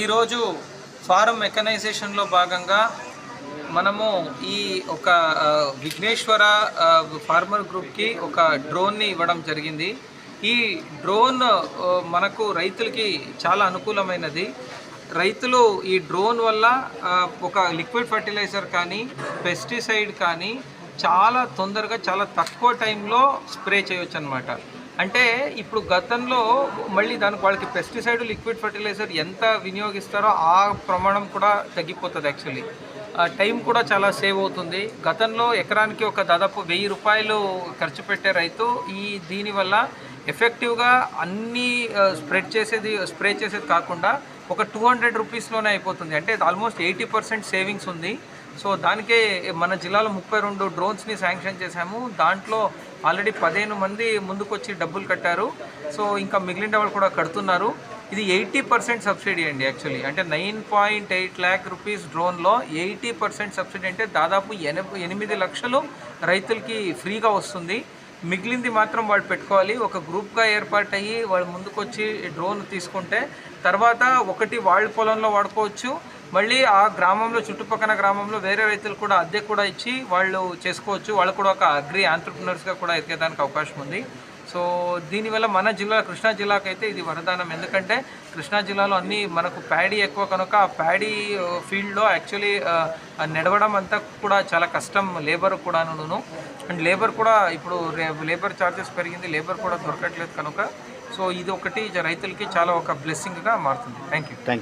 ఈరోజు ఫారం మెకనైజేషన్లో భాగంగా మనము ఈ ఒక విఘ్నేశ్వర ఫార్మర్ గ్రూప్కి ఒక డ్రోన్ని ఇవ్వడం జరిగింది. ఈ డ్రోన్ మనకు రైతులకి చాలా అనుకూలమైనది. రైతులు ఈ డ్రోన్ వల్ల ఒక లిక్విడ్ ఫర్టిలైజర్ కానీ పెస్టిసైడ్ కానీ చాలా తొందరగా చాలా తక్కువ టైంలో స్ప్రే చేయొచ్చు అనమాట అంటే ఇప్పుడు గతంలో మళ్ళీ దానికి వాళ్ళకి పెస్టిసైడ్ లిక్విడ్ ఫర్టిలైజర్ ఎంత వినియోగిస్తారో ఆ ప్రమాణం కూడా తగ్గిపోతుంది యాక్చువల్లీ టైం కూడా చాలా సేవ్ అవుతుంది. గతంలో ఎకరానికి ఒక దాదాపు వెయ్యి రూపాయలు ఖర్చు పెట్టే రైతు ఈ దీనివల్ల ఎఫెక్టివ్గా అన్నీ స్ప్రెడ్ చేసేది స్ప్రే చేసేది కాకుండా ఒక టూ హండ్రెడ్ రూపీస్లోనే అయిపోతుంది. అంటే ఆల్మోస్ట్ ఎయిటీ పర్సెంట్ సేవింగ్స్ ఉంది. సో దానికే మన జిల్లాలో ముప్పై రెండు డ్రోన్స్ని శాంక్షన్ చేశాము. దాంట్లో ఆల్రెడీ పదిహేను మంది ముందుకొచ్చి డబ్బులు కట్టారు. సో ఇంకా మిగిలిన వాళ్ళు కూడా కడుతున్నారు. ఇది ఎయిటీ పర్సెంట్ సబ్సిడీ అండి యాక్చువల్లీ. అంటే nine point eight lakh rupees డ్రోన్లో eighty percent subsidy అంటే దాదాపు ఎనభై ఎనిమిది లక్షలు రైతులకి ఫ్రీగా వస్తుంది. మిగిలింది మాత్రం వాళ్ళు పెట్టుకోవాలి. ఒక గ్రూప్గా ఏర్పాటయ్యి వాళ్ళు ముందుకొచ్చి డ్రోన్ తీసుకుంటే తర్వాత ఒకటి వాళ్ళ పొలంలో వాడుకోవచ్చు. మళ్ళీ ఆ గ్రామంలో చుట్టుపక్కల గ్రామంలో వేరే రైతులు కూడా అద్దె కూడా ఇచ్చి వాళ్ళు చేసుకోవచ్చు. వాళ్ళు కూడా ఒక అగ్రి ఆంటర్ప్రినర్స్గా కూడా ఎదిగేదానికి అవకాశం ఉంది. సో దీనివల్ల మన జిల్లా కృష్ణా జిల్లాకు అయితే ఇది వరదానం. ఎందుకంటే కృష్ణా జిల్లాలో అన్ని మనకు ప్యాడీ ఎక్కువ. కనుక ఆ ప్యాడీ ఫీల్డ్లో యాక్చువల్లీ నడవడం అంతా కూడా చాలా కష్టం. లేబర్ కూడాను అండ్ లేబర్ కూడా ఇప్పుడు లేబర్ ఛార్జెస్ పెరిగింది. లేబర్ కూడా దొరకట్లేదు కనుక. సో ఇది ఒకటి రైతులకి చాలా ఒక బ్లెస్సింగ్గా మారుతుంది. Thank you thank you